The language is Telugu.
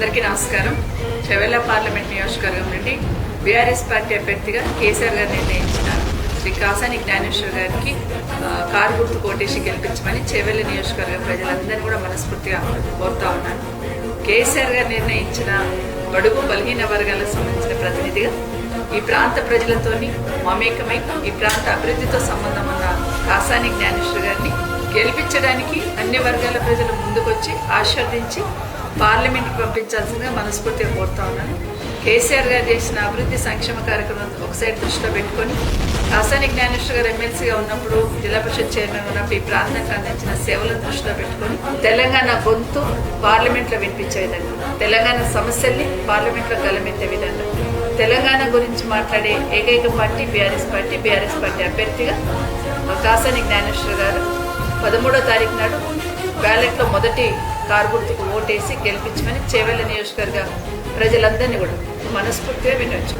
అందరికీ నమస్కారం. చెవెల్ల పార్లమెంట్ నియోజకవర్గం నుండి బీఆర్ఎస్ పార్టీ అభ్యర్థిగా కేసీఆర్ గారు నిర్ణయించిన శ్రీ కాసాని జ్ఞానేశ్వర్ గారికి కారు గుర్తు కోటేసి గెలిపించమని చెవెల్ల నియోజకవర్గం ప్రజలందరినీ కూడా మనస్ఫూర్తిగా కోరుతా ఉన్నాను కేసీఆర్ గారు నిర్ణయించిన బడుగు బలహీన వర్గాలకు సంబంధించిన ప్రతినిధిగా ఈ ప్రాంత ప్రజలతోని మమేకమై ఈ ప్రాంత అభివృద్ధితో సంబంధం ఉన్న కాసాని జ్ఞానేశ్వర్ గారిని గెలిపించడానికి అన్ని వర్గాల ప్రజలు ముందుకొచ్చి ఆశీర్వదించి పార్లమెంట్కి పంపించాల్సిందిగా మనస్ఫూర్తిగా కోరుతా ఉన్నాను. కేసీఆర్ గారు చేసిన అభివృద్ధి సంక్షేమ కార్యక్రమం ఒక సైడ్ దృష్టిలో పెట్టుకొని కాసాని జ్ఞానేశ్వర్ గారు ఎమ్మెల్సీగా ఉన్నప్పుడు జిల్లా పరిషత్ చైర్మన్ ఉన్నప్పుడు ఈ ప్రాంతానికి అందించిన సేవలను దృష్టిలో పెట్టుకొని తెలంగాణ గొంతు పార్లమెంట్లో వినిపించే విధంగా తెలంగాణ సమస్యల్ని పార్లమెంట్లో గలమెత్తే విధంగా తెలంగాణ గురించి మాట్లాడే ఏకైక party BRS party BRS party అభ్యర్థిగా కాసాని జ్ఞానేశ్వర్ గారు పదమూడో తారీఖు నాడు బ్యాలెట్లో మొదటి కారు ఓటేసి గెలిపించమని చేవెళ్ళ నియోజకవర్గ ప్రజలందరినీ కూడా మనస్ఫూర్తిగా వినొచ్చు